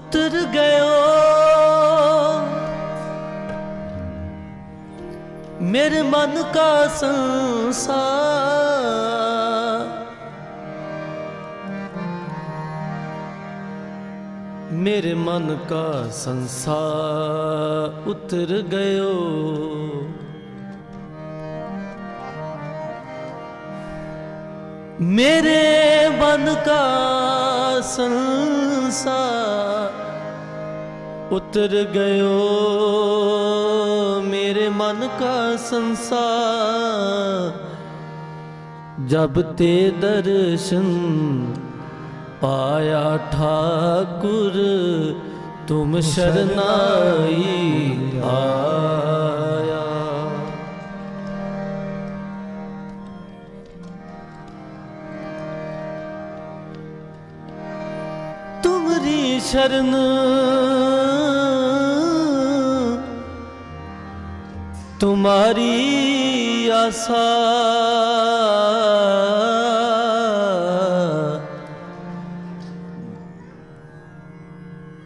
ਉਤਰ ਗਇਓ। ਮੇਰੇ ਮਨ ਕਾ ਸੰਸਾਰ। ਮੇਰੇ ਮਨ ਕਾ ਸੰਸਾਰ ਉਤਰ ਗਇਓ। ਮੇਰੇ ਮਨ ਕਾ ਸੰਸਾਰ। ਉਤਰ ਗਇਓ। ਮੇਰੇ ਮਨ ਕਾ ਸੰਸਾਰ, ਜਬ ਤੇ ਦਰਸ਼ਨ ਪਾਇਆ ਠਾਕੁਰ, ਤੁਮ ਸ਼ਰਨਾਈ ਆਇਆ। ਤੁਮਰੀ ਸ਼ਰਨ ਤੁਮਾਰੀ ਆਸਾ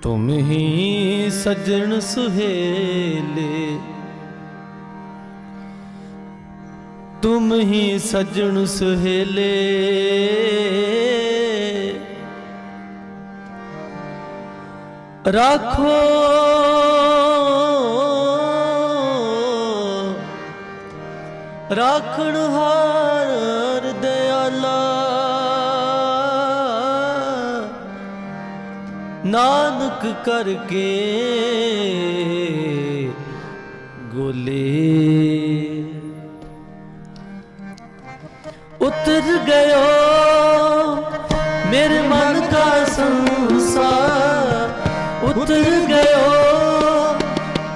ਤੁਮ ਹੀ ਸਜਣ ਸੁਹੇਲੇ ਤੁਮ ਹੀ ਸਜਣ ਸੁਹੇਲੇ ਰਾਖੋ ਰਾਖਣ ਹਾਰ ਦਿਆਲਾ। ਨਾਨਕ ਕਰਕੇ ਗੋਲੇ। ਉਤਰ ਗਇਓ ਮੇਰੇ ਮਨ ਕਾ ਸੰਸਾਰ। ਉਤਰ ਗਇਓ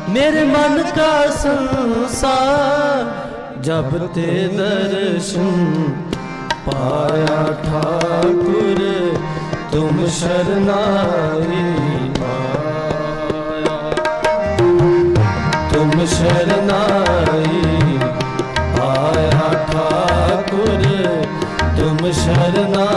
ਮੇਰੇ ਮਨ ਕਾ ਸੰਸਾਰ। ਜਬ ਤੇ ਦਰਸ਼ਨ ਪਾਇਆ ਠਾਕੁਰ ਤੁਮ ਸ਼ਰਨਾਈ ਆਇਆ ਤੁਮ ਸ਼ਰਨਾਈ ਆਇਆ ਠਾਕੁਰ ਤੁਮ ਸ਼ਰਨਾਈ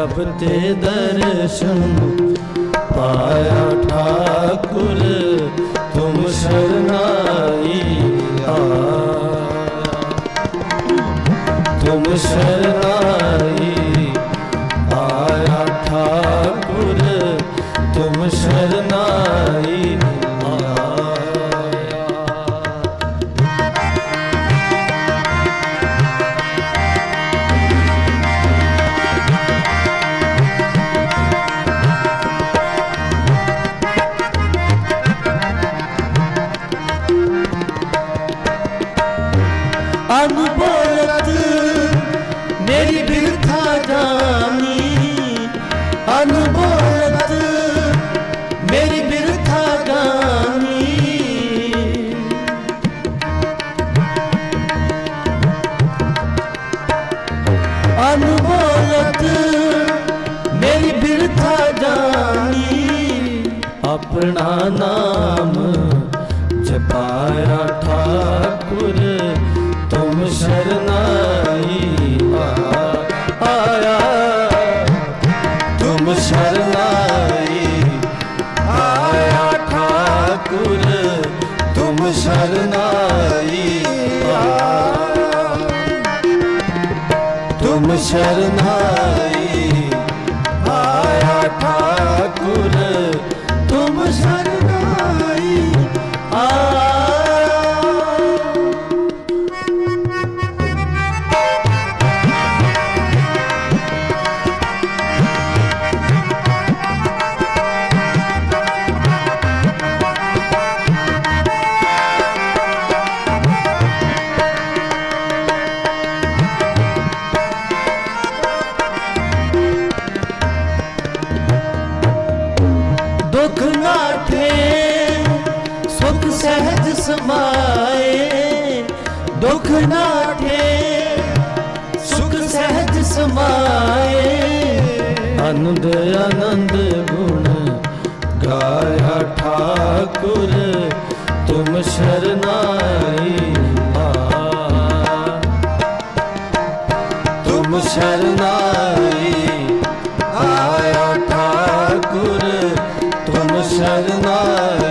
ਜਬ ਤੇ ਦਰਸ਼ਨ ਪਾਇਆ ਠਾਕੁਰ ਤੁਮ ਸ਼ਰਨਾਈ ਆਇਆ ਤੁਮ ਸ਼ਰਨਾਈ ਆਪਣਾ ਨਾਮ ਜਪਾਇਆ ਠਾਕੁਰ, ਤੁਮ ਸ਼ਰਨਾਈ ਆਇਆ। ਤੁਮ ਸ਼ਰਨਾਈ ਆਇਆ ਠਾਕੁਰ, ਤੁਮ ਸ਼ਰਨਾਈ ਆਇਆ ਤੁਮ ਸ਼ਰਨਾਈ ਨਾਠੇ ਸੁਖ ਸਹਿਜ ਸਮਾਏ। ਆਨੰਦ ਆਨੰਦ ਗੁਣ ਗਾਇਆ ਠਾਕੁਰ, ਤੁਮ ਸ਼ਰਨਾਈ ਆ ਤੁਮ ਸ਼ਰਨਾਈ, ਆਇਆ ਠਾਕੁਰ, ਤੁਮ ਸ਼ਰਨਾਈ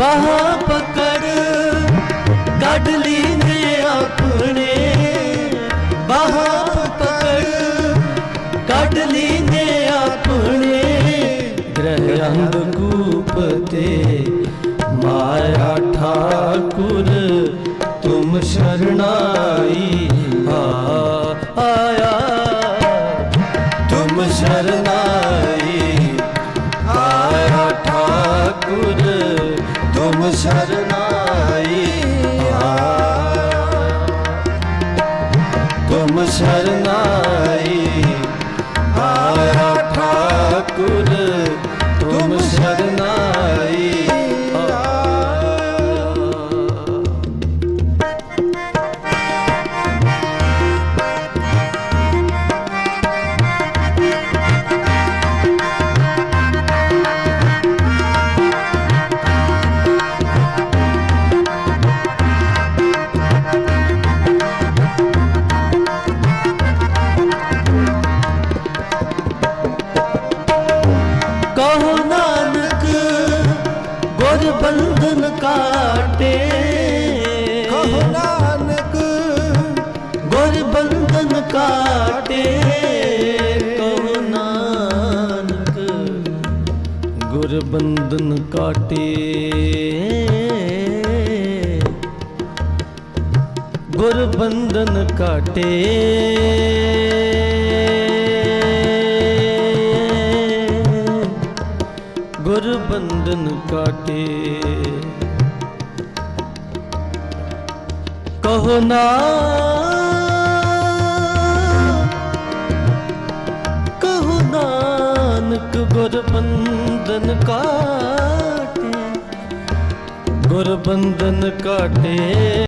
ਬਾਹਾਂ ਪਕੜ, ਕੱਢ ਲਈ ਨੇ ਆਪਣੇ। ਬਾਹਾਂ ਪਕੜ, ਕੱਢ ਲਈ ਆਪਣੇ। ਗ੍ਰਹਿ ਅੰਧਕੂਪ ਤੇ ਮਾਇਆ ਠਾਕੁਰ, ਤੁਮ ਸ਼ਰਨਾਈ ਆ ਆਇਆ। ਤੁਮ ਸ਼ਰਨਾਈ ਸ਼ਰਨਾਈ ਆਇਆ ਤੁਮ ਸ਼ਰਨਾਈ ਆਇਆ ਠਾਕੁਰ ਤੁਮ ਸ਼ਰਨਾਈ ਬੰਧਨ ਕਾਟੇ। ਕਹੋ ਨਾਨਕ। ਗੁਰ ਬੰਧਨ ਕਾਟੇ। ਕਹੋ ਨਾਨਕ ਗੁਰ ਬੰਧਨ ਕਾਟੇ। ਗੁਰ ਬੰਧਨ ਕਾਟੇ। ਗੁਰ ਬੰਧਨ ਕਾਟੇ। ਕਹੋ ਨਾ ਕਹੋ ਨਾਨਕ ਗੁਰ ਬੰਧਨ ਕਾਟੇ ਗੁਰ ਬੰਧਨ ਕਾਟੇ।